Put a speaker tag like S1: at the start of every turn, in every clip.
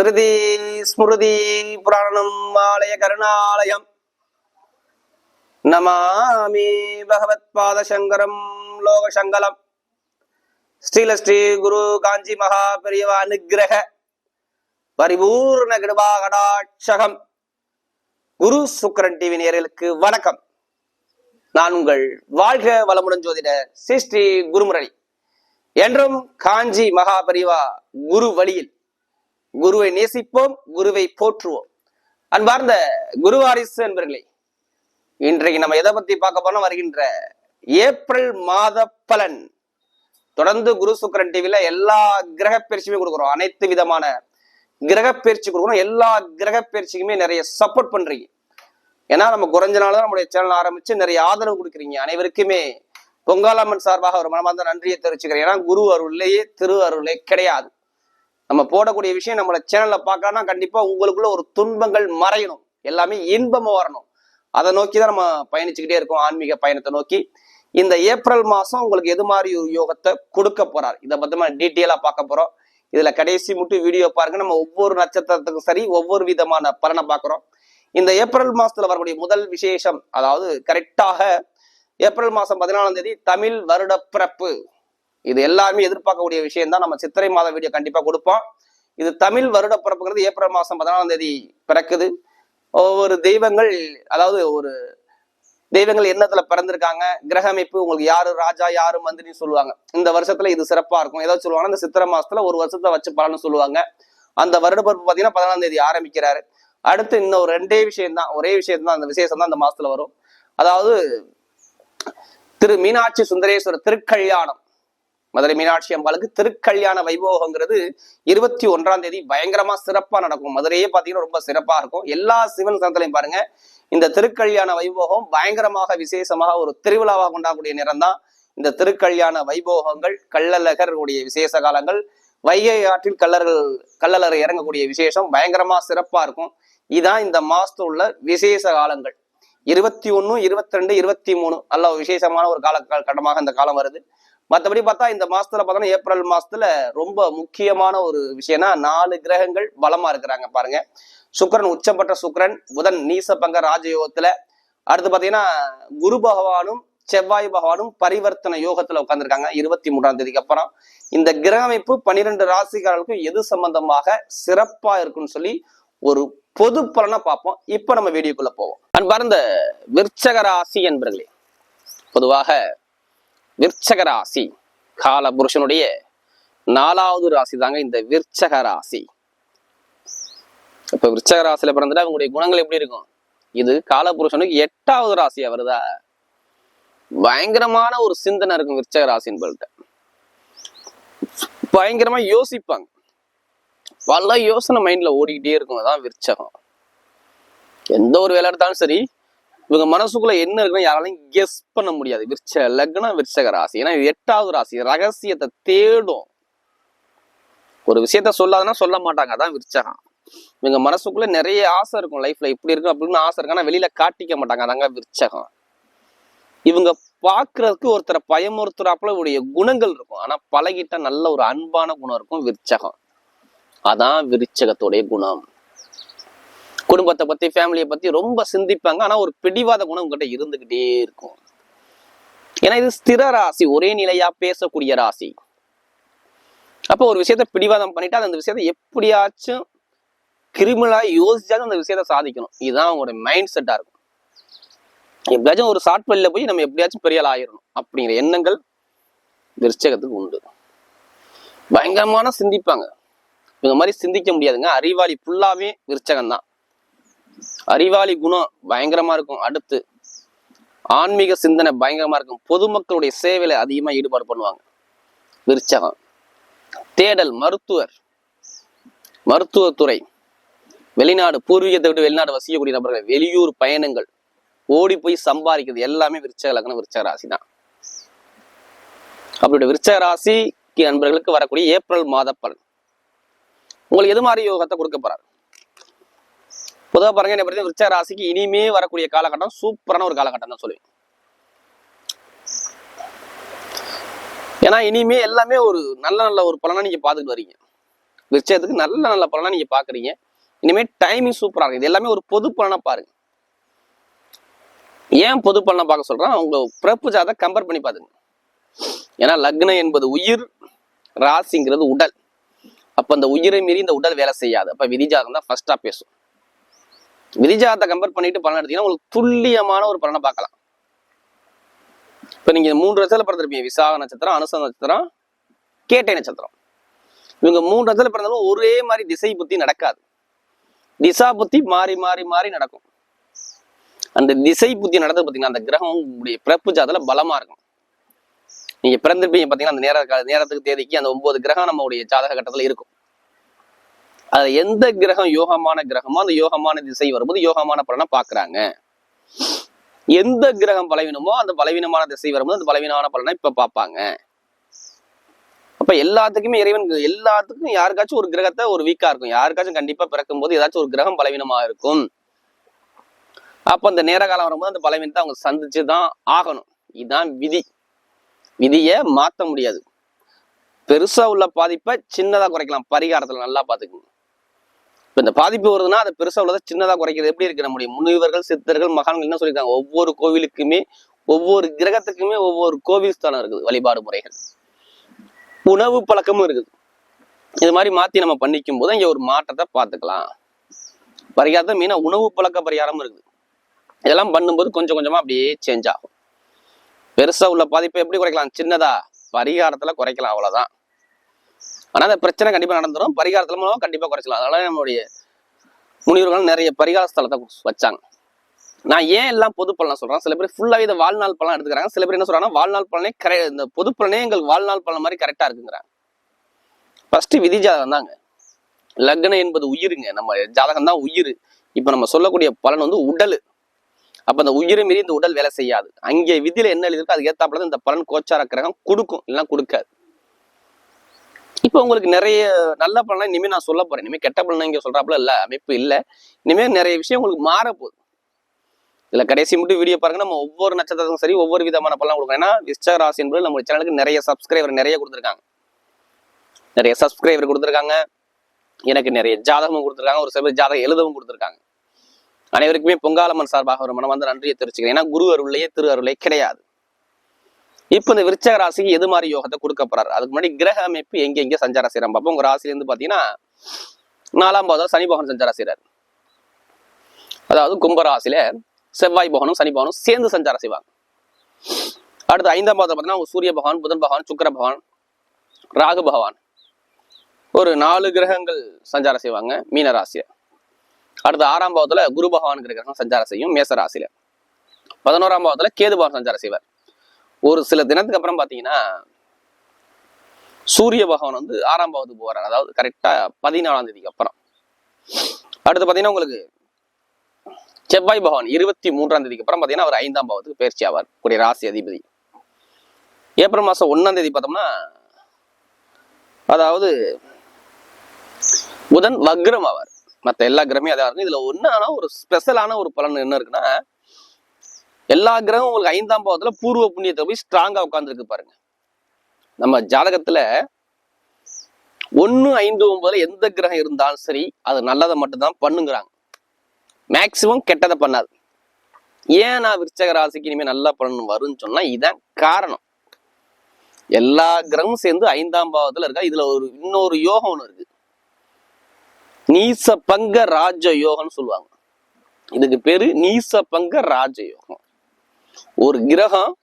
S1: ஸ்ருதி ஸ்மிருதி புராணம் ஆலய கருணாலயம். நமாமி பகவத் பாத சங்கரம் லோக சங்கலம் ஸ்ரீல ஸ்ரீ குரு காஞ்சி மகா பெரியவா அனுகிரக பரிபூர்ண கிருபா கடாட்சகம் குரு சுக்கரன் டிவி நேர்களுக்கு வணக்கம். நான் உங்கள் வாழ்க வளமுடன் ஜோதிடர் ஸ்ரீ ஸ்ரீ குருமுரளி. என்றும் காஞ்சி மகா பெரியவா குரு வழியில் குருவை நேசிப்போம் குருவை போற்றுவோம். அன்பார்ந்த குருவாரிசு என்பர்களே இன்றைக்கு நம்ம எதை பத்தி பார்க்க போனோம் வருகின்ற ஏப்ரல் மாத பலன். தொடர்ந்து குரு சுக்கரன் டிவில எல்லா கிரக பயிற்சியுமே கொடுக்குறோம். அனைத்து விதமான கிரக பயிற்சி கொடுக்குறோம். எல்லா கிரக பயிற்சிக்குமே நிறைய சப்போர்ட் பண்றீங்க. ஏன்னா நம்ம குறைஞ்ச நாள் தான் நம்முடைய சேனல் ஆரம்பிச்சு நிறைய ஆதரவு கொடுக்குறீங்க. அனைவருக்குமே பொங்காலம்மன் சார்பாக ஒரு மனமார்ந்த நன்றியை தெரிவிச்சுக்கிறேன். ஏன்னா குரு அருள்லேயே திரு அருளே கிடையாது. நம்ம போடக்கூடிய விஷயம் நம்மளை சேனல்ல பார்க்கணும்னா கண்டிப்பா உங்களுக்குள்ள ஒரு துன்பங்கள் மறையணும். எல்லாமே இன்பமா வரணும். அதை நோக்கி தான் நம்ம பயணிச்சுக்கிட்டே இருக்கோம். ஆன்மீக பயணத்தை நோக்கி. இந்த ஏப்ரல் மாசம் உங்களுக்கு எது மாதிரி ஒரு யோகத்தை கொடுக்க போறார்? இதை பத்தி டீட்டெயிலா பார்க்க போறோம். இதுல கடைசி மட்டும் வீடியோ பாருங்க. நம்ம ஒவ்வொரு நட்சத்திரத்துக்கும் சரி ஒவ்வொரு விதமான பலனை பார்க்குறோம். இந்த ஏப்ரல் மாசத்துல வரக்கூடிய முதல் விசேஷம் அதாவது கரெக்டாக ஏப்ரல் மாசம் பதினாலாம் தேதி தமிழ் வருட பிறப்பு இது எல்லாருமே எதிர்பார்க்கக்கூடிய விஷயம் தான் நம்ம சித்திரை மாத வீடியோ கண்டிப்பா கொடுப்போம். இது தமிழ் வருட பிறப்புங்கிறது ஏப்ரல் மாசம் பதினாலாம் தேதி பிறக்குது. ஒவ்வொரு தெய்வங்கள் அதாவது ஒரு தெய்வங்கள் எண்ணத்துல பிறந்திருக்காங்க. கிரக அமைப்பு உங்களுக்கு யாரு ராஜா யாரு மந்திரின்னு சொல்லுவாங்க. இந்த வருஷத்துல இது சிறப்பா இருக்கும். ஏதாவது சொல்லுவாங்கன்னா இந்த சித்திரை மாசத்துல ஒரு வருஷத்தை வச்சு பலன்னு சொல்லுவாங்க. அந்த வருட பிறப்பு பாத்தீங்கன்னா பதினாலாம் தேதி ஆரம்பிக்கிறாரு. அடுத்து இன்னும் ஒரு ரெண்டே விஷயம் தான் ஒரே விஷயம் தான் அந்த விசேஷம் தான் அந்த மாசத்துல வரும். அதாவது திரு மீனாட்சி சுந்தரேஸ்வரர் திருக்கல்யாணம். மதுரை மீனாட்சி அம்பாளுக்கு திருக்கல்யாண வைபோகங்கிறது இருபத்தி ஒன்றாம் தேதி பயங்கரமா சிறப்பா நடக்கும். மதுரையே பாத்தீங்கன்னா ரொம்ப சிறப்பா இருக்கும். எல்லா சிவன் சனத்திலையும் பாருங்க இந்த திருக்கல்யாண வைபோகம் பயங்கரமாக விசேஷமாக ஒரு திருவிழாவாக கொண்டாடக்கூடிய நேரம் தான் இந்த திருக்கல்யாண வைபோகங்கள் கள்ளழகருடைய விசேஷ காலங்கள் வைகை ஆற்றில் கல்லர்கள் கள்ளழகர் இறங்கக்கூடிய விசேஷம் பயங்கரமா சிறப்பா இருக்கும். இதான் இந்த மாசத்துல உள்ள விசேஷ காலங்கள். இருபத்தி ஒண்ணு இருபத்தி ரெண்டு இருபத்தி மூணு நல்ல விசேஷமான ஒரு கால கட்டமாக இந்த காலம் வருது. மற்றபடி பார்த்தா இந்த மாசத்துல பார்த்தோன்னா ஏப்ரல் மாசத்துல ரொம்ப முக்கியமான ஒரு விஷயம்னா நாலு கிரகங்கள் பலமா இருக்கிறாங்க பாருங்க. சுக்கரன் உச்சப்பட்ட சுக்கரன் புதன் நீசபங்க ராஜயோகத்துல. அடுத்து பாத்தீங்கன்னா குரு பகவானும் செவ்வாய் பகவானும் பரிவர்த்தனை யோகத்துல உட்கார்ந்துருக்காங்க இருபத்தி மூன்றாம் தேதிக்கு அப்புறம். இந்த கிரக அமைப்பு பன்னிரெண்டு ராசிக்காரர்களுக்கும் எது சம்பந்தமாக சிறப்பா இருக்குன்னு சொல்லி ஒரு பொது பலனை பார்ப்போம். இப்ப நம்ம வீடியோக்குள்ள போவோம். அன்பார்ந்த விற்சக ராசி என்பர்களே பொதுவாக விற்சக ராசி. கால புருஷனுடைய நாலாவது ராசி தாங்க இந்த விற்சக ராசி. இப்ப விற்சக ராசியில பிறந்துட்டா அவங்களுடைய குணங்கள் எப்படி இருக்கும்? இது காலபுருஷனுக்கு எட்டாவது ராசியா வருதா? பயங்கரமான ஒரு சிந்தனை இருக்கும் விருச்சக சொல்லிட்டு பயங்கரமா யோசிப்பாங்க. பல யோசனை மைண்ட்ல ஓடிக்கிட்டே இருக்கும். அதான் விற்சகம். எந்த ஒரு வேலை எடுத்தாலும் சரி இவங்க மனசுக்குள்ள என்ன இருக்குன்னு யாராலையும் கெஸ் பண்ண முடியாது. விருச்ச லக்னம் விருச்சக ராசி. ஏன்னா எட்டாவது ராசி. ரகசியத்தை தேடும். ஒரு விஷயத்த சொல்லாதுன்னா சொல்ல மாட்டாங்க. அதான் விருச்சகம் இவங்க மனசுக்குள்ள நிறைய ஆசை இருக்கும். லைஃப்ல இப்படி இருக்கும் அப்படின்னு ஆசை இருக்கு. ஆனா வெளியில காட்டிக்க மாட்டாங்க. அதாங்க விருச்சகம் இவங்க பாக்குறதுக்கு ஒருத்தரை பயமுறுத்துறாப்புல உடைய குணங்கள் இருக்கும். ஆனா பழகிட்ட நல்ல ஒரு அன்பான குணம் இருக்கும் விருச்சகம் அதான் விருச்சகத்துடைய குணம். குடும்பத்தை பத்தி ஃபேமிலியை பத்தி ரொம்ப சிந்திப்பாங்க. ஆனா ஒரு பிடிவாத குணம் உங்ககிட்ட இருந்துகிட்டே இருக்கும். ஏன்னா இது ஸ்திர ராசி ஒரே நிலையா பேசக்கூடிய ராசி. அப்போ ஒரு விஷயத்த பிடிவாதம் பண்ணிட்டு அந்த விஷயத்த எப்படியாச்சும் கிரிமினலா யோசிச்சாலும் அந்த விஷயத்த சாதிக்கணும். இதுதான் அவங்களோட மைண்ட் செட்டா இருக்கும். எப்படியாச்சும் ஒரு ஷார்ட் வழியில போய் நம்ம எப்படியாச்சும் பெரிய ஆள் ஆயிரணும். அப்படிங்கிற எண்ணங்கள் விருச்சகத்துக்கு உண்டு. பயங்கரமான சிந்திப்பாங்க. இவங்க மாதிரி சிந்திக்க முடியாதுங்க. அறிவாளி ஃபுல்லாவே விருச்சகம் தான் அறிவாளி குணம் பயங்கரமா இருக்கும். அடுத்து ஆன்மீக சிந்தனை பயங்கரமா இருக்கும். பொதுமக்களுடைய சேவையில அதிகமா ஈடுபாடு பண்ணுவாங்க. விருச்சகம். தேடல் மருத்துவர். மருத்துவத்துறை. வெளிநாடு பூர்வீகத்தை விட்டு வெளிநாடு வசிக்கக்கூடிய நபர்கள் வெளியூர் பயணங்கள் ஓடி போய் சம்பாதிக்கிறது எல்லாமே விருச்சக லக்னம் விருச்சக ராசி தான். அப்படி விருச்சக ராசிக்கு நண்பர்களுக்கு வரக்கூடிய ஏப்ரல் மாத பலன். உங்களுக்கு எது மாதிரி யோகத்தை கொடுக்க போறாரு? பொதுவாக பாருங்க என்ன பார்த்தீங்கன்னா விருச்ச ராசிக்கு இனிமே வரக்கூடிய காலகட்டம் சூப்பரான ஒரு காலகட்டம் தான் சொல்லுவேன். ஏன்னா இனிமே எல்லாமே ஒரு நல்ல நல்ல ஒரு பலனா நீங்க பாத்துக்கிட்டு வரீங்க. விருச்சத்துக்கு நல்ல நல்ல பலனா நீங்க பாக்குறீங்க இனிமே டைமிங் சூப்பரா இருக்கு. இது எல்லாமே ஒரு பொது பலனா பாருங்க. ஏன் பொது பலனா பார்க்க சொல்றேன்? உங்க பிறப்பு ஜாதை கம்பேர் பண்ணி பாத்துங்க ஏன்னா லக்னம் என்பது உயிர் ராசிங்கிறது உடல். அப்ப அந்த உயிரை மீறி இந்த உடல் வேலை செய்யாது. அப்ப விதிஜாதம் தான் ஃபர்ஸ்டா பேசும். விதிஜாதத்தை கம்பேர் பண்ணிட்டு பலன் எடுத்தீங்கன்னா உங்களுக்கு துல்லியமான ஒரு பலனை பார்க்கலாம். இப்ப நீங்க மூன்று நட்சத்திரம் பிறந்திருப்பீங்க. விசாக நட்சத்திரம் அனுச நட்சத்திரம் கேட்டை நட்சத்திரம். இவங்க மூன்று நட்சத்திரம் பிறந்தாலும் ஒரே மாதிரி திசை புத்தி நடக்காது. திசா புத்தி மாறி மாறி மாறி நடக்கும். அந்த திசை புத்தி நடந்தது பார்த்தீங்கன்னா அந்த கிரகம் உங்களுடைய பிறப்பு ஜாதல பலமா இருக்கும். நீங்க பிறந்திருப்பீங்க பார்த்தீங்கன்னா அந்த நேர நேரத்துக்கு தேதிக்கு அந்த ஒன்பது கிரகம் நம்மளுடைய ஜாதக கட்டத்துல இருக்கும். அதுல எந்த கிரகம் யோகமான கிரகமோ அந்த யோகமான திசை வரும்போது யோகமான பலனை பாக்குறாங்க எந்த கிரகம் பலவீனமோ அந்த பலவீனமான திசை வரும்போது அந்த பலவீனமான பலனை இப்ப பார்ப்பாங்க. அப்ப எல்லாத்துக்குமே இறைவன் எல்லாத்துக்கும் யாருக்காச்சும் ஒரு கிரகத்தை ஒரு வீக்கா இருக்கும். யாருக்காச்சும் கண்டிப்பா பிறக்கும் போது ஏதாச்சும் ஒரு கிரகம் பலவீனமா இருக்கும். அப்ப அந்த நேர காலம் வரும்போது அந்த பலவீனத்தை அவங்க சந்திச்சுதான் ஆகணும். இதுதான் விதி. விதியை மாத்த முடியாது. பெருசா உள்ள பாதிப்பை சின்னதா குறைக்கலாம். பரிகாரத்துல நல்லா பாத்துக்கணும் இப்போ இந்த பாதிப்பு வருதுன்னா அது பெருசாக உள்ளதை சின்னதாக குறைக்கிறது. எப்படி இருக்க? முடியும் முனிவர்கள் சித்தர்கள் மகான்கள் என்ன சொல்லியிருக்காங்க? ஒவ்வொரு கோவிலுக்குமே ஒவ்வொரு கிரகத்துக்குமே ஒவ்வொரு கோவில் ஸ்தானம் இருக்குது வழிபாடு முறைகள். உணவு பழக்கமும் இருக்குது. இது மாதிரி மாற்றி நம்ம பண்ணிக்கும் போது இங்கே ஒரு மாற்றத்தை பார்த்துக்கலாம். பரிகாரத்தை மீனாக உணவு பழக்க பரிகாரமும் இருக்குது. இதெல்லாம் பண்ணும்போது கொஞ்சம் கொஞ்சமாக அப்படியே சேஞ்ச் ஆகும். பெருசாக உள்ள பாதிப்பை எப்படி குறைக்கலாம்? சின்னதா பரிகாரத்தில் குறைக்கலாம் அவ்வளோதான் ஆனால் அந்த பிரச்சனை கண்டிப்பாக நடந்துரும். பரிகாரத்தில் மூலம் கண்டிப்பாக குறைச்சலாம் அதனால நம்மளுடைய முனிவர்கள் நிறைய பரிகார ஸ்தலத்தை வச்சாங்க. நான் ஏன் எல்லாம் பொது பலனை சொல்றேன்? சில பேர் ஃபுல்லாவே இதை வாழ்நாள் பலன் எடுத்துக்கிறாங்க. சில பேர் என்ன சொல்றாங்கன்னா வாழ்நாள் பலனே கரெ இந்த பொது பலனே வாழ்நாள் பலன் மாதிரி கரெக்டா இருக்குங்கிறாங்க. ஃபர்ஸ்ட் விதி ஜாதகம் தாங்க. லக்னம் என்பது உயிருங்க. நம்ம ஜாதகம் தான் உயிர். இப்ப நம்ம சொல்லக்கூடிய பலன் வந்து உடல். அப்போ அந்த உயிரை மீறி இந்த உடல் வேலை செய்யாது. அங்கே விதியில என்ன எழுதிருக்கோ அதுக்கு ஏற்றாப்புல இந்த பலன் கோச்சார கிரகம் கொடுக்கும். இல்லைன்னா கொடுக்காது. இப்போ உங்களுக்கு நிறைய நல்ல பலனா இனிமேல் நான் சொல்ல போறேன். இனிமேல் கெட்ட பலனா இங்கே சொல்றாப்புல இல்ல அமைப்பு இல்லை. இனிமேல் நிறைய விஷயம் உங்களுக்கு மாறப்போகுது. போகுது இதுல கடைசி மட்டும் வீடியோ பாருங்க. நம்ம ஒவ்வொரு நட்சத்திரத்துக்கும் சரி ஒவ்வொரு விதமான பலன் கொடுக்கணும் ஏன்னா விஸ்வ ராசி என்பது நம்ம சேனலுக்கு நிறைய சப்ஸ்கிரைபர் நிறைய கொடுத்துருக்காங்க. நிறைய சப்ஸ்கிரைபர் கொடுத்துருக்காங்க. எனக்கு நிறைய ஜாதகமும் கொடுத்துருக்காங்க. ஒரு சில பேர் ஜாதகம் எழுதவும் கொடுத்துருக்காங்க. அனைவருக்குமே பொங்காலம்மன் சார்பாக ஒரு மனம் வந்து நன்றியை தெரிவிச்சுக்கிறேன். ஏன்னா குரு அருளையே திரு அருளே கிடையாது. இப்போ இந்த விருச்சக ராசிக்கு எது மாதிரி யோகத்தை கொடுக்க போறாரு? அதுக்கு முன்னாடி கிரக அமைப்பு எங்க எங்க சஞ்சார செய்யறாங்க அப்போ உங்க ராசிலேருந்து பாத்தீங்கன்னா நாலாம் பாவத்தில் சனி பகவான் சஞ்சாரம் செய்யறாரு அதாவது கும்பராசில செவ்வாய் பகவானும் சனி பகவானும் சேர்ந்து சஞ்சாரம் செய்வாங்க. அடுத்து ஐந்தாம் பாவத்தில் பார்த்தீங்கன்னா சூரிய பகவான் புதன் பகவான் சுக்கர பகவான் ராகு பகவான். ஒரு நாலு கிரகங்கள் சஞ்சாரம் செய்வாங்க மீன ராசியில. அடுத்து ஆறாம் பாவத்துல குரு பகவான் கிரகம் சஞ்சாரம் செய்யும் மேச ராசியில. பதினோராம் பாவத்துல கேது பகவான் சஞ்சாரம் செய்வார். ஒரு சில தினத்துக்கு அப்புறம் பாத்தீங்கன்னா சூரிய பகவான் வந்து ஆறாம் பாவத்துக்கு போகிறார் அதாவது கரெக்டா பதினாலாம் தேதிக்கு அப்புறம். அடுத்து பாத்தீங்கன்னா உங்களுக்கு செவ்வாய் பகவான் இருபத்தி மூன்றாம் தேதிக்கு அப்புறம் பாத்தீங்கன்னா அவர் ஐந்தாம் பாவத்துக்கு பயிற்சி ஆவார். கூடிய ராசி அதிபதி. ஏப்ரல் மாசம் ஒன்றாம் தேதி பார்த்தோம்னா அதாவது புதன் வக்ரம் ஆவார். மற்ற எல்லா கிரகமே அதாக இருக்கும். இதுல ஒன்றான ஒரு ஸ்பெஷலான ஒரு பலன் என்ன இருக்குன்னா எல்லா கிரகம் உங்களுக்கு ஐந்தாம் பாவத்துல பூர்வ புண்ணியத்தை போய் ஸ்ட்ராங்கா உட்காந்துருக்கு பாருங்க. நம்ம ஜாதகத்துல ஒன்று ஐந்து ஒன்பதுல எந்த கிரகம் இருந்தாலும் சரி அது நல்லதை மட்டும்தான் பண்ணுங்கிறாங்க. மேக்சிமம் கெட்டதை பண்ணாது. ஏன் நான் விருச்சக ராசிக்கு இனிமேல் நல்லா பண்ணணும் வரும்னு சொன்னா இதான் காரணம். எல்லா கிரகமும் சேர்ந்து ஐந்தாம் பாவத்துல இருக்கா இதுல ஒரு இன்னொரு யோகம் ஒன்று இருக்கு. நீச பங்க ராஜ யோகம்னு சொல்லுவாங்க. இதுக்கு பேரு நீச பங்க ராஜ யோகம் ஒரு கிரகம்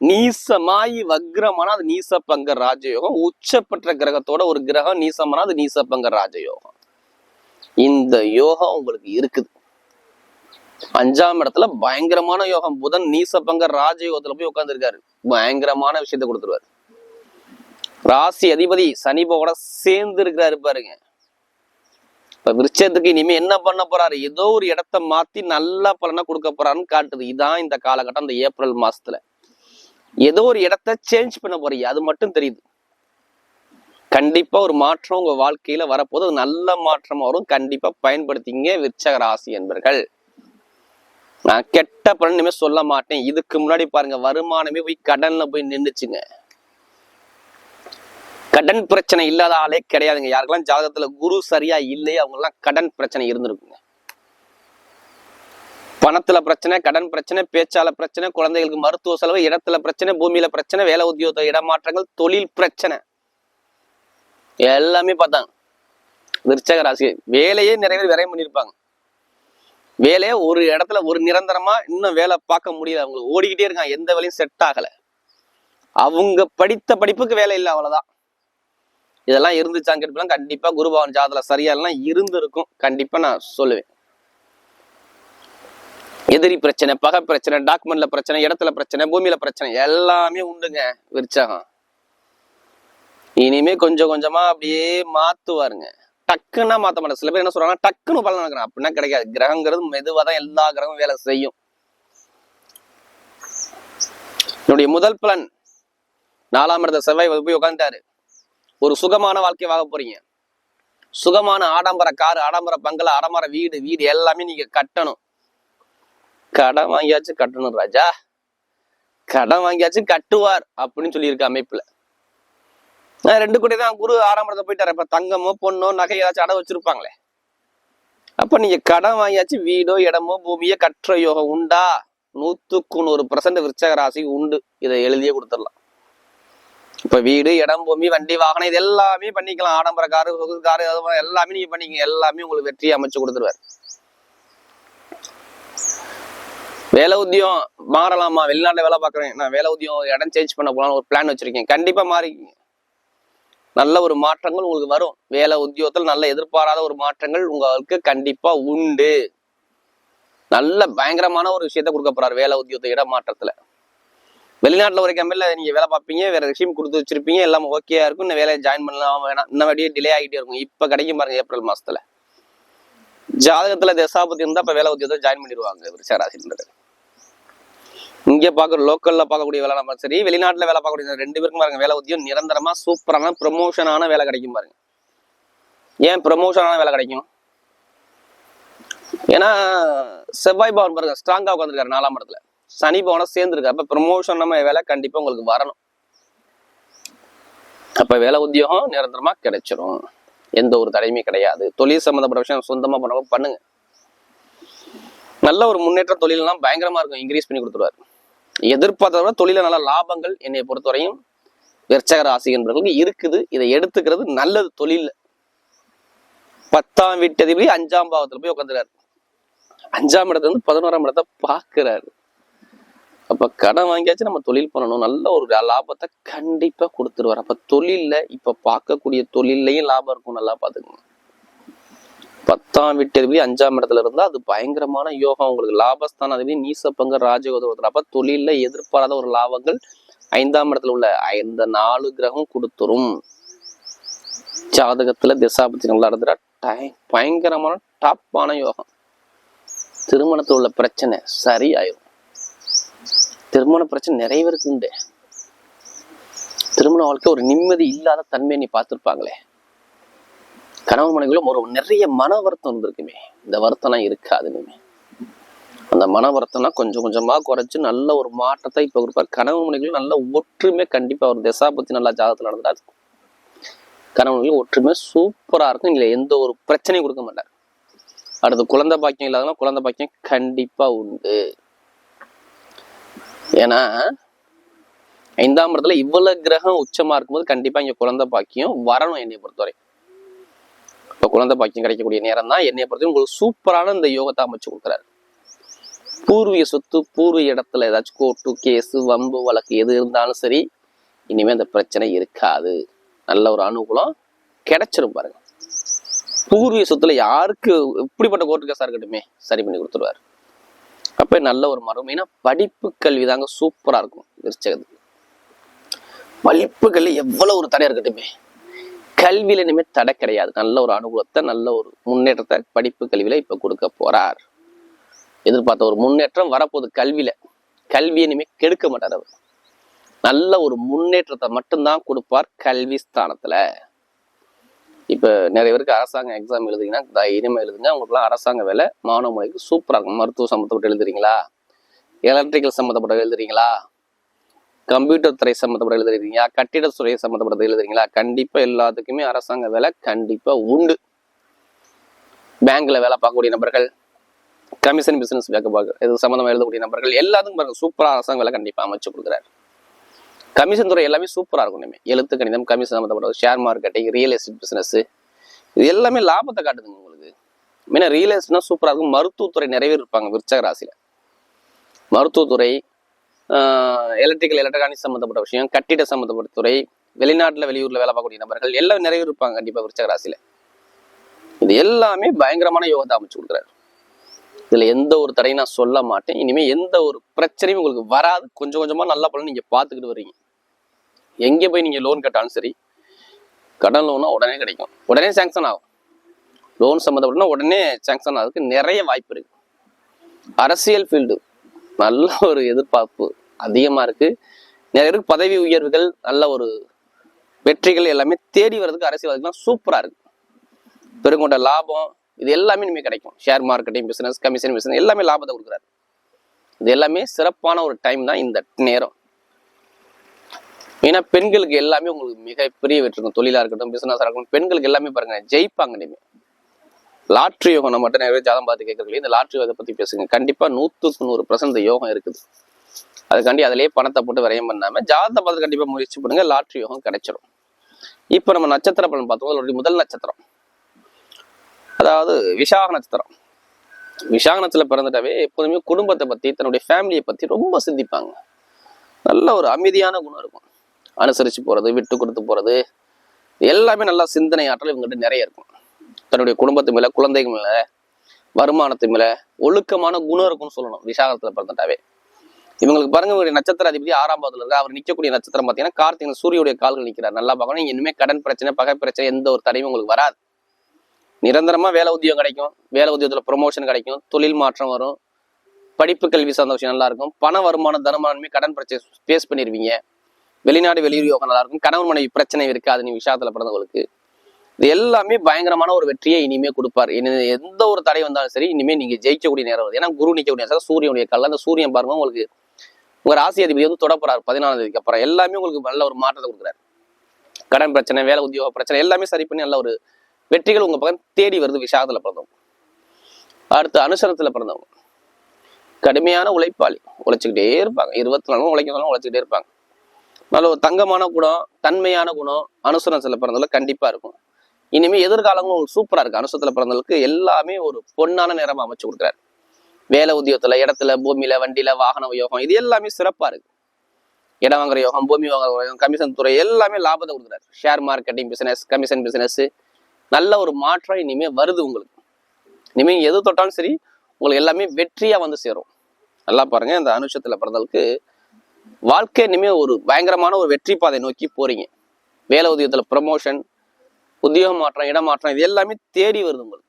S1: நீசமாயி வக்ரமான அது நீசப்பங்க ராஜயோகம். உச்சப்பட்ட கிரகத்தோட ஒரு கிரகம் நீசமான அது நீசப்பங்க ராஜயோகம். இந்த யோகம் உங்களுக்கு இருக்குது. அஞ்சாம் இடத்துல பயங்கரமான யோகம். புதன் நீசப்பங்க ராஜயோகத்துல போய் உட்கார்ந்துருக்காரு. பயங்கரமான விஷயத்தை கொடுத்துருவாரு. ராசி அதிபதி சனிபோட சேர்ந்து இருக்கிறாரு பாருங்க. இப்ப விருச்சத்துக்கு இனிமே என்ன பண்ண போறாரு? ஏதோ ஒரு இடத்த மாத்தி நல்ல பலனை கொடுக்க போறாருன்னு காட்டுது. இதான் இந்த காலகட்டம் இந்த ஏப்ரல் மாசத்துல. ஏதோ ஒரு இடத்த சேஞ்ச் பண்ண போறீங்க. அது மட்டும் தெரியுது. கண்டிப்பா ஒரு மாற்றம் உங்க வாழ்க்கையில வரப்போது அது நல்ல மாற்றமா வரும். கண்டிப்பா பயன்படுத்திங்க விருச்சக ராசி என்பர்கள். நான் கெட்ட பலன் இனிமே சொல்ல மாட்டேன். இதுக்கு முன்னாடி பாருங்க வருமானமே போய் கடன்ல போய் நின்றுச்சுங்க கடன் பிரச்சனை இல்லாத ஆளே கிடையாதுங்க. யாருக்கெல்லாம் ஜாதகத்துல குரு சரியா இல்லையே அவங்கெல்லாம் கடன் பிரச்சனை இருந்திருக்குங்க. பணத்துல பிரச்சனை கடன் பிரச்சனை பேச்சால பிரச்சனை குழந்தைகளுக்கு மருத்துவ செலவு இடத்துல பிரச்சனை பூமியில பிரச்சனை வேலை உத்தியோக இடமாற்றங்கள் தொழில் பிரச்சனை. எல்லாமே பார்த்தாங்க. விருச்சக ராசி வேலையே நிறைய பேர் விரையம் பண்ணியிருப்பாங்க. வேலையை ஒரு இடத்துல ஒரு நிரந்தரமா இன்னும் வேலை பார்க்க முடியல. அவங்களுக்கு ஓடிக்கிட்டே இருக்காங்க. எந்த வேலையும் செட் ஆகல. அவங்க படித்த படிப்புக்கு வேலை இல்லை அவ்வளவுதான். இதெல்லாம் இருந்துச்சான்னு கேட்டுலாம் கண்டிப்பா குருபவன் ஜாதல சரியா எல்லாம் இருந்திருக்கும். கண்டிப்பா நான் சொல்லுவேன். எதிரி பிரச்சனை பகை பிரச்சனை டாக்குமெண்ட்ல பிரச்சனை இடத்துல பிரச்சனை பூமியில பிரச்சனை எல்லாமே உண்டுங்க விருச்சகம். இனிமே கொஞ்சம் கொஞ்சமா அப்படியே மாத்துவாருங்க. டக்குன்னா மாத்த மாட்டேன் சில பேர் என்ன சொல்றாங்கன்னா டக்குன்னு பலன் நடக்கணும் அப்படின்னா கிடைக்காது. கிரகங்கிறது மெதுவாக தான் எல்லா கிரகமும் வேலை செய்யும். என்னுடைய முதல் பலன் நாலாம் இடத்த செவ்வாய் போய் உட்காந்துட்டாரு ஒரு சுகமான வாழ்க்கை வாழ போறீங்க. சுகமான ஆடம்பர கார் ஆடம்பர பங்களா ஆடம்பர வீடு வீடு எல்லாமே நீங்க கட்டணும். கடன் வாங்கியாச்சும் கட்டணும் ராஜா. கடன் வாங்கியாச்சும் கட்டுவார் அப்படின்னு சொல்லியிருக்க அமைப்புல. நான் ரெண்டு கோடி தான் குரு ஆடம்பரத்தை போயிட்டாரு. இப்ப தங்கமோ பொண்ணோ நகை ஏதாச்சும் அடை வச்சிருப்பாங்களே. அப்ப நீங்க கடன் வாங்கியாச்சு வீடோ இடமோ பூமியோ கற்ற யோகம் உண்டா? நூத்துக்கு நூறு பர்சன்ட் விருச்சக ராசி உண்டு. இதை எழுதியே கொடுத்துடலாம். இப்ப வீடு இடம் பூமி வண்டி வாகனம் இது எல்லாமே பண்ணிக்கலாம். ஆடம்பர காரு சொகுசு காரு அது மாதிரி எல்லாமே நீங்க பண்ணிக்கங்க. எல்லாமே உங்களுக்கு வெற்றியை அமைச்சு கொடுத்துருவாரு. வேலை உத்தியம் மாறலாமா? வெளிநாட்டில் வேலை பார்க்குறேன். நான் வேலை உத்தியம் இடம் சேஞ்ச் பண்ண போகலான்னு ஒரு பிளான் வச்சிருக்கேன். கண்டிப்பா மாறிக்கிங்க. நல்ல ஒரு மாற்றங்கள் உங்களுக்கு வரும். வேலை உத்தியோகத்தில் நல்ல எதிர்பாராத ஒரு மாற்றங்கள் உங்களுக்கு கண்டிப்பா உண்டு. நல்ல பயங்கரமான ஒரு விஷயத்த கொடுக்க போறாரு வேலை உத்தியோகத்தை இட மாற்றத்துல. வெளிநாட்டில் ஒரு கம்பெனில நீங்கள் வேலை பார்ப்பீங்க வேறு ரெசியூம் கொடுத்து வச்சிருப்பீங்க எல்லாம் ஓகேயா இருக்கும். இந்த வேலையை ஜாயின் பண்ணலாம் வேணாம். இன்னும் அப்படியே டிலே ஆகிட்டே இருக்கும். இப்போ கிடைக்கும் பாருங்க ஏப்ரல் மாதத்தில் ஜாதகத்தில் தசாபதி இருந்தால் இப்போ வேலை உத்தியோகத்தை ஜாயின் பண்ணிடுவாங்க விருச்சராசின்றது இங்கே பார்க்குற லோக்கலில் பார்க்கக்கூடிய வேலை நம்ம சரி வெளிநாட்டில் வேலை பார்க்கக்கூடிய ரெண்டு பேருக்கும் பாருங்க வேலை உத்தியம் நிரந்தரமாக சூப்பரான ப்ரமோஷனான வேலை கிடைக்கும் பாருங்க. ஏன் ப்ரமோஷனான வேலை கிடைக்கும்? ஏன்னா செவ்வாய் பவன் பாருங்க ஸ்ட்ராங்காக உட்காந்துருக்காரு நாலாம் இடத்துல. சனி போனஸ் சேர்ந்துருக்கு அப்போ ப்ரமோஷன் நம்ம வேலை கண்டிப்பா உங்களுக்கு வரணும். அப்ப வேலை உத்தியோகம் நிரந்தரமா கிடைச்சிரும். எந்த ஒரு தடையுமே கிடையாது. தொழில் சம்மந்தப்பட்ட விஷயம் சொந்தமா பண்ண பண்ணுங்க. நல்ல ஒரு முன்னேற்ற தொழிலெல்லாம் பயங்கரமா இருக்கும். இன்க்ரீஸ் பண்ணி கொடுத்துருவாரு. எதிர்பார்த்தத விட தொழில நல்ல லாபங்கள் என்னை பொறுத்தவரையும் விற்சக ராசி என்பவர்களுக்கு இருக்குது. இதை எடுத்துக்கிறது நல்லது தொழில் பத்தாம் வீட்டதிபதி அஞ்சாம் பாவத்துல போய் உட்காந்துறாரு அஞ்சாம் இடத்துல இருந்து பதினோராம் இடத்தை பாக்குறாரு அப்போ கடன் வாங்கியாச்சு நம்ம தொழில் பண்ணணும். நல்ல ஒரு லாபத்தை கண்டிப்பா கொடுத்துருவாரு. அப்ப தொழில்ல இப்ப பார்க்கக்கூடிய தொழில்லையும் லாபம் இருக்கும் நல்லா பார்த்துக்கணும் பத்தாம் வீட்டு அஞ்சாம் இடத்துல இருந்தா அது பயங்கரமான யோகம். உங்களுக்கு லாபஸ்தான அதிபதி நீசப்பங்க ராஜகோதரத்தில் அப்ப தொழில எதிர்பாராத ஒரு லாபங்கள் ஐந்தாம் இடத்துல உள்ள இந்த நாலு கிரகம் கொடுத்துரும். ஜாதகத்துல திசாபத்தி நல்லா இருந்துடா டை- பயங்கரமான டாப்பான யோகம். திருமணத்தில் உள்ள பிரச்சனை சரியாயிரும். திருமண பிரச்சனை நிறைய பேருக்கு உண்டு. திருமண வாழ்க்கை ஒரு நிம்மதி இல்லாத தன்மையை நீ பார்த்துருப்பாங்களே. கணவன் மனைவிகளும் ஒரு நிறைய மன வருத்தம் இருந்திருக்குமே. இந்த வருத்தம்லாம் இருக்காது இனிமே. அந்த மன வருத்தம்லாம் கொஞ்சம் கொஞ்சமா குறைச்சு நல்ல ஒரு மாற்றத்தை இப்ப கொடுப்பார். கணவன் மனைவிகளும் நல்ல ஒற்றுமை கண்டிப்பா ஒரு திசாபத்தி நல்லா ஜாதகத்துல நடந்துடாது கணவன் ஒற்றுமை சூப்பரா இருக்கும். இல்லை எந்த ஒரு பிரச்சனையும் கொடுக்க மாட்டார். அடுத்து குழந்தை பாக்கியம் இல்லாதனா குழந்தை பாக்கியம் கண்டிப்பா உண்டு. ஏன்னா ஐந்தாம் இடத்துல இவ்வளவு கிரகம் உச்சமா இருக்கும்போது கண்டிப்பா இங்க குழந்தை பாக்கியம் வரணும் என்னை பொறுத்தவரை. இப்ப குழந்தை பாக்கியம் கிடைக்கக்கூடிய நேரம் தான் என்னை பொறுத்தவரை உங்களுக்கு சூப்பரான இந்த யோகத்தை அமைச்சு கொடுக்குறாரு. பூர்வீக சொத்து பூர்வீக இடத்துல ஏதாச்சும் கோர்ட்டு கேஸு வம்பு வழக்கு எது இருந்தாலும் சரி இனிமே அந்த பிரச்சனை இருக்காது. நல்ல ஒரு அனுகூலம் கிடைச்சிரும் பாருங்க. பூர்வீக சொத்துல யாருக்கு எப்படிப்பட்ட கோர்ட்டு கேஸா இருக்கட்டுமே சரி பண்ணி கொடுத்துருவாரு. அப்ப நல்ல ஒரு மரம் ஏன்னா படிப்பு கல்வி தாங்க சூப்பரா இருக்கும் விருச்சகத்துக்கு படிப்பு கல்வி எவ்வளவு ஒரு தடை இருக்கட்டுமே. கல்வியில இனிமே தடை கிடையாது. நல்ல ஒரு அனுகூலத்தை நல்ல ஒரு முன்னேற்றத்தை படிப்பு கல்வியில இப்ப கொடுக்க போறார். எதிர்பார்த்த ஒரு முன்னேற்றம் வரப்போகுது கல்வியில. கல்வி இனிமே கெடுக்க மாட்டார் அவர். நல்ல ஒரு முன்னேற்றத்தை மட்டும்தான் கொடுப்பார் கல்வி ஸ்தானத்துல. இப்ப நிறைய பேருக்கு அரசாங்க எக்ஸாம் எழுதுங்கன்னா தைரியமாக எழுதுங்க உங்களுக்குலாம் அரசாங்க வேலை மாணவ மொழிக்கு சூப்பரா இருக்கும். மருத்துவ சம்மந்தப்பட்ட எழுதுறீங்களா? எலக்ட்ரிக்கல் சம்மந்தப்பட்ட எழுதுறீங்களா? கம்ப்யூட்டர் துறை சம்மந்தப்பட்ட எழுதுறீங்களா? கட்டிடத்துறை சம்மந்தப்பட்டது எழுதுறீங்களா? கண்டிப்பா எல்லாத்துக்குமே அரசாங்க வேலை கண்டிப்பா உண்டு. பேங்க்ல வேலை பார்க்கக்கூடிய நபர்கள் கமிஷன் பிசினஸ் பேக்க பார்க்க இது சம்மந்தமா எழுதக்கூடிய நபர்கள் எல்லாத்துக்கும் பாருங்கள் சூப்பரா அரசாங்க வேலை கண்டிப்பாக அமைச்சு கொடுக்குறாரு. கமிஷன் துறை எல்லாமே சூப்பராக இருக்கும் இனிமேல் எழுத்து கணிதம் கமிஷன் சம்மந்தப்பட்டது share marketing real estate business இது எல்லாமே லாபத்தை காட்டுதுங்க உங்களுக்கு. மெயினாக ரியல் எஸ்டேட்னா சூப்பராக இருக்கும். மருத்துவத்துறை நிறைய பேர் இருப்பாங்க விருச்சக ராசியில். மருத்துவத்துறை எலக்ட்ரிக்கல் எலக்ட்ரானிக்ஸ் சம்மந்தப்பட்ட விஷயம் கட்டிட சம்மந்தப்பட்ட துறை வெளிநாட்டில் வெளியூரில் வேலை பார்க்கக்கூடிய நபர்கள் எல்லாம் நிறைய பேர் இருப்பாங்க கண்டிப்பாக விருச்சக ராசியில். இது எல்லாமே பயங்கரமான யோகத்தை அமைச்சு கொடுக்குறாரு. இதில் எந்த ஒரு தடையும் நான் சொல்ல மாட்டேன். இனிமேல் எந்த ஒரு பிரச்சனையும் உங்களுக்கு வராது. கொஞ்சம் கொஞ்சமாக நல்லா பலன் நீங்கள் பார்த்துக்கிட்டு வர்றீங்க. எங்கே போய் நீங்கள் லோன் கட்டாலும் சரி கடன் லோனா உடனே கிடைக்கும். உடனே சேங்ஷன் ஆகும். லோன் சம்மந்தப்பட்டனா உடனே சேங்ஷன் ஆகிறதுக்கு நிறைய வாய்ப்பு இருக்கு. அரசியல் ஃபீல்டு நல்ல ஒரு எதிர்பார்ப்பு அதிகமாக இருக்கு. நிறைய பேருக்கு பதவி உயர்வுகள் நல்ல ஒரு வெற்றிகள் எல்லாமே தேடி வர்றதுக்கு அரசியல்வாதிகள்லாம் சூப்பராக இருக்கு. பெருங்கொண்ட லாபம் இது எல்லாமே இனிமேல் கிடைக்கும். Share marketing business commission business எல்லாமே லாபத்தை கொடுக்குறாரு. இது எல்லாமே சிறப்பான ஒரு டைம் தான் இந்த நேரம். ஏன்னா பெண்களுக்கு எல்லாமே உங்களுக்கு மிகப்பெரிய வெற்றி இருக்கும் இருக்கட்டும் பிசினஸாக இருக்கட்டும் பெண்களுக்கு எல்லாமே பாருங்க ஜெயிப்பாங்க இனிமே. லாட்ரி யோகம் நம்ம மட்டும் நிறைய ஜாதம் பார்த்து கேட்கறீங்க இந்த லாட்ரி யோகத்தை பற்றி பேசுங்க. கண்டிப்பாக நூற்றுக்கு நூறு பர்சன்ட் யோகம் இருக்குது. அதுக்காண்டி அதிலேயே பணத்தை போட்டு விரயம் பண்ணாமல் ஜாதத்தை பார்த்து கண்டிப்பாக முயற்சி பண்ணுங்க லாட்ரி யோகம் கிடைச்சிடும் இப்போ நம்ம நட்சத்திர பலன் பார்த்தோம். அதோடைய முதல் நட்சத்திரம். அதாவது விசாக நட்சத்திரம். விசாக நட்சத்திரம் பிறந்துட்டாவே எப்போதுமே குடும்பத்தை பற்றி தன்னுடைய ஃபேமிலியை பற்றி ரொம்ப சிந்திப்பாங்க. நல்ல ஒரு அமைதியான குணம் இருக்கும். அனுசரித்து போகிறது விட்டு கொடுத்து போகிறது எல்லாமே நல்லா சிந்தனை ஆற்றல் இவங்ககிட்ட நிறைய இருக்கும். தன்னுடைய குடும்பத்து மேலே குழந்தைகள் மேலே வருமானத்து மேலே ஒழுக்கமான குணம் இருக்கும்னு சொல்லணும் விசாகத்தில் பிறந்துட்டாவே. இவங்களுக்கு பாருங்க இவருடைய நட்சத்திர அதிபதி ஆறாம் பாவத்துல இருக்கு அவர் நிற்கக்கூடிய நட்சத்திரம் பார்த்தீங்கன்னா கார்த்திகை சூரியனுடைய கால்கள் நிற்கிறார் நல்லா பார்க்கணும். இனிமேல் கடன் பிரச்சனை பகை பிரச்சனை எந்த ஒரு தடையும் உங்களுக்கு வராது. நிரந்தரமாக வேலை உத்தியோகம் கிடைக்கும். வேலை உத்தியோகத்தில் ப்ரொமோஷன் கிடைக்கும். தொழில் மாற்றம் வரும். படிப்பு கல்வி சார்ந்த விஷயம் நல்லா இருக்கும். பண வருமானம் தனமானமே கடன் பிரச்சனை ஃபேஸ் பண்ணிடுவீங்க வெளிநாடு வெளியூர் யோகம் நல்லா இருக்கும் கணவன் மனைவி பிரச்சனை இருக்காது நீ விஷயத்துல பிறந்தவங்களுக்கு. இது எல்லாமே பயங்கரமான ஒரு வெற்றியை இனிமே கொடுப்பார். எந்த ஒரு தடை வந்தாலும் சரி இனிமே நீங்க ஜெயிக்கக்கூடிய நேரம் வருது ஏன்னா குரு நிக்கக்கூடிய நேரம் சூரியனுடைய கல்ல அந்த சூரியன் பாருங்க உங்களுக்கு உங்க ராசி அதிபதி வந்து தொடப்பறாரு பதினாலாம் தேதிக்கு அப்புறம். எல்லாமே உங்களுக்கு நல்ல ஒரு மாற்றத்தை கொடுக்குறாரு. கடன் பிரச்சனை வேலை உத்தியோக பிரச்சனை எல்லாமே சரி பண்ணி நல்ல ஒரு வெற்றிகள் உங்க பக்கம் தேடி வருது விஷாகத்துல பிறந்தவங்க. அடுத்து அனுசரத்துல பிறந்தவங்க. கடுமையான உழைப்பாளி. உழைச்சிக்கிட்டே இருப்பாங்க. இருபத்தி நாலு உழைக்கிறதாலும் உழைச்சிக்கிட்டே இருப்பாங்க. நல்ல ஒரு தங்கமான குணம் தன்மையான குணம் அனுசரத்துல பிறந்தவங்க கண்டிப்பா இருக்கும். இனிமே எதிர்காலங்களும் உங்களுக்கு சூப்பரா இருக்கு. அனுசரத்துல பிறந்தவங்களுக்கு எல்லாமே ஒரு பொன்னான நேரமா அமைச்சு கொடுக்குறாரு. வேலை உத்தியோகத்துல இடத்துல பூமியில வண்டியில வாகன யோகம் இது எல்லாமே சிறப்பா இருக்கு. இடம் வாங்குற யோகம் பூமி வாங்குற யோகம் கமிஷன் துறை எல்லாமே லாபத்தை கொடுக்குறாரு. Share marketing business commission business நல்ல ஒரு மாற்றம் இனிமே வருது உங்களுக்கு. இனிமே எது தொட்டாலும் சரி உங்களுக்கு எல்லாமே வெற்றியா வந்து சேரும். நல்லா பாருங்க இந்த அனுஷத்துல பிறந்தவங்களுக்கு வாழ்க்கை இனிமே ஒரு பயங்கரமான ஒரு வெற்றி பாதை நோக்கி போறீங்க. வேலை உதயத்தில் ப்ரமோஷன் உத்தியோக மாற்றம் இடமாற்றம் இது எல்லாமே தேடி வருது உங்களுக்கு.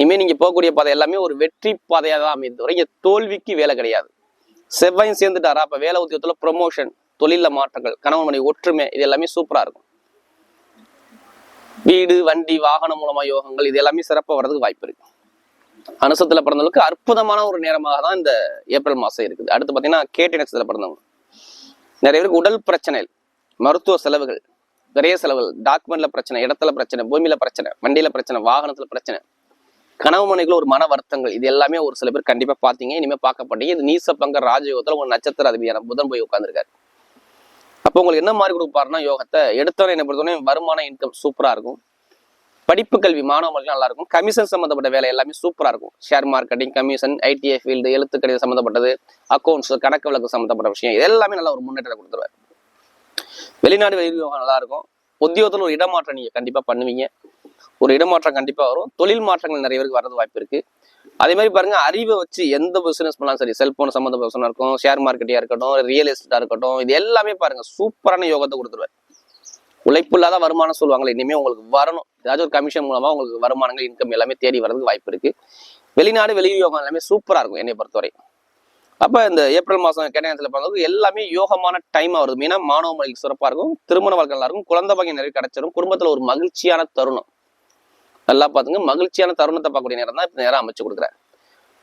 S1: இனிமே நீங்க போகக்கூடிய பாதை எல்லாமே ஒரு வெற்றி பாதையாக தான் அமைந்து வர தோல்விக்கு வேலை கிடையாது. செவ்வாயும் சேர்ந்துட்டாரா? அப்ப வேலை உத்தியோகத்தில் ப்ரொமோஷன் தொழில மாற்றங்கள் கணவன் மனைவி ஒற்றுமை இது எல்லாமே சூப்பரா இருக்கும். வீடு வண்டி வாகனம் மூலமா யோகங்கள் இது எல்லாமே சிறப்பாக வர்றதுக்கு வாய்ப்பு இருக்கு. அனுசத்துல பிறந்தவங்களுக்கு அற்புதமான ஒரு நேரமாக தான் இந்த ஏப்ரல் மாசம் இருக்குது. அடுத்து பாத்தீங்கன்னா கேட்டி நட்சத்திரத்துல பிறந்தவங்க. நிறைய பேருக்கு உடல் பிரச்சனை மருத்துவ செலவுகள் நிறைய செலவுகள் டாக்குமெண்ட்ல பிரச்சனை இடத்துல பிரச்சனை பூமியில பிரச்சனை வண்டியில பிரச்சனை வாகனத்துல பிரச்சனை. கனவு மனைகள் ஒரு மன வருத்தங்கள் இது எல்லாமே ஒரு சில பேர் கண்டிப்பா பாத்தீங்க. இனிமே பார்க்கப்பட்டீங்க இது நீச பங்க ராஜயோகத்துல ஒரு நட்சத்திர அதிபதியான புதன் போய் உட்கார்ந்துருக்காரு. அப்போ உங்களுக்கு என்ன மாதிரி கொடுப்பாருன்னா யோகத்தை? எடுத்தவரை என்ன பொறுத்தவரை வருமான இன்கம் சூப்பரா இருக்கும். படிப்பு கல்வி மாணவர்களுக்கு நல்லா இருக்கும் கமிஷன் சம்மந்தப்பட்ட வேலை எல்லாமே சூப்பராக இருக்கும் share marketing commission ITI field எழுத்து சம்மந்தப்பட்டது அக்கௌண்ட்ஸ் கணக்கு விளக்கு சம்மந்தப்பட்ட விஷயம் இது எல்லாமே நல்லா ஒரு முன்னேற்றத்தை கொடுத்துருவேன் வெளிநாடு வெளியுறவு நல்லா இருக்கும் உத்தியோகத்தில் ஒரு இடமாற்றம் நீங்கள் கண்டிப்பாக பண்ணுவீங்க. ஒரு இடமாற்றம் கண்டிப்பாக வரும். தொழில் மாற்றங்கள் நிறைய பேருக்கு வரது வாய்ப்பு இருக்கு. அதே மாதிரி பாருங்க அறிவை வச்சு எந்த பிசினஸ் பண்ணாலும் சரி செல்போன் சம்மந்த பிசினஸ் இருக்கும் ஷேர் மார்க்கெட்டியா இருக்கட்டும் ரியல் எஸ்டேட்டா இருக்கட்டும் இது எல்லாமே பாருங்க சூப்பரான யோகத்தை கொடுத்துருவேன் உழைப்பு இல்லாத வருமானம் சொல்லுவாங்களே இனிமேல் உங்களுக்கு வரணும். ஏதாச்சும் ஒரு கமிஷன் மூலமாக உங்களுக்கு வருமானங்கள் இன்கம் எல்லாமே தேடி வர்றதுக்கு வாய்ப்பு இருக்கு. வெளிநாடு வெளியூர் யோகம் எல்லாமே சூப்பராக இருக்கும் என்னை பொறுத்தவரை. அப்போ இந்த ஏப்ரல் மாதம் கேட்டகத்தில் பிறந்தவங்க எல்லாமே யோகமான டைமாக வருது. மெயினா மாணவ மொழிக்கு சிறப்பாக இருக்கும் திருமண வாழ்க்கை நல்லா இருக்கும் குழந்தை பாக்கியம் நிறைய கிடைச்சிரும் குடும்பத்தில் ஒரு மகிழ்ச்சியான தருணம். நல்லா பார்த்துங்க மகிழ்ச்சியான தருணத்தை பார்க்கக்கூடிய நேரம் தான் இப்போ நேரம் அமைச்சு கொடுக்குறேன்.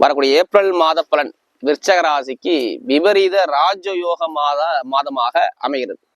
S1: வரக்கூடிய ஏப்ரல் மாத பலன் விருச்சக ராசிக்கு விபரீத ராஜயோக மாத மாதமாக அமைகிறது.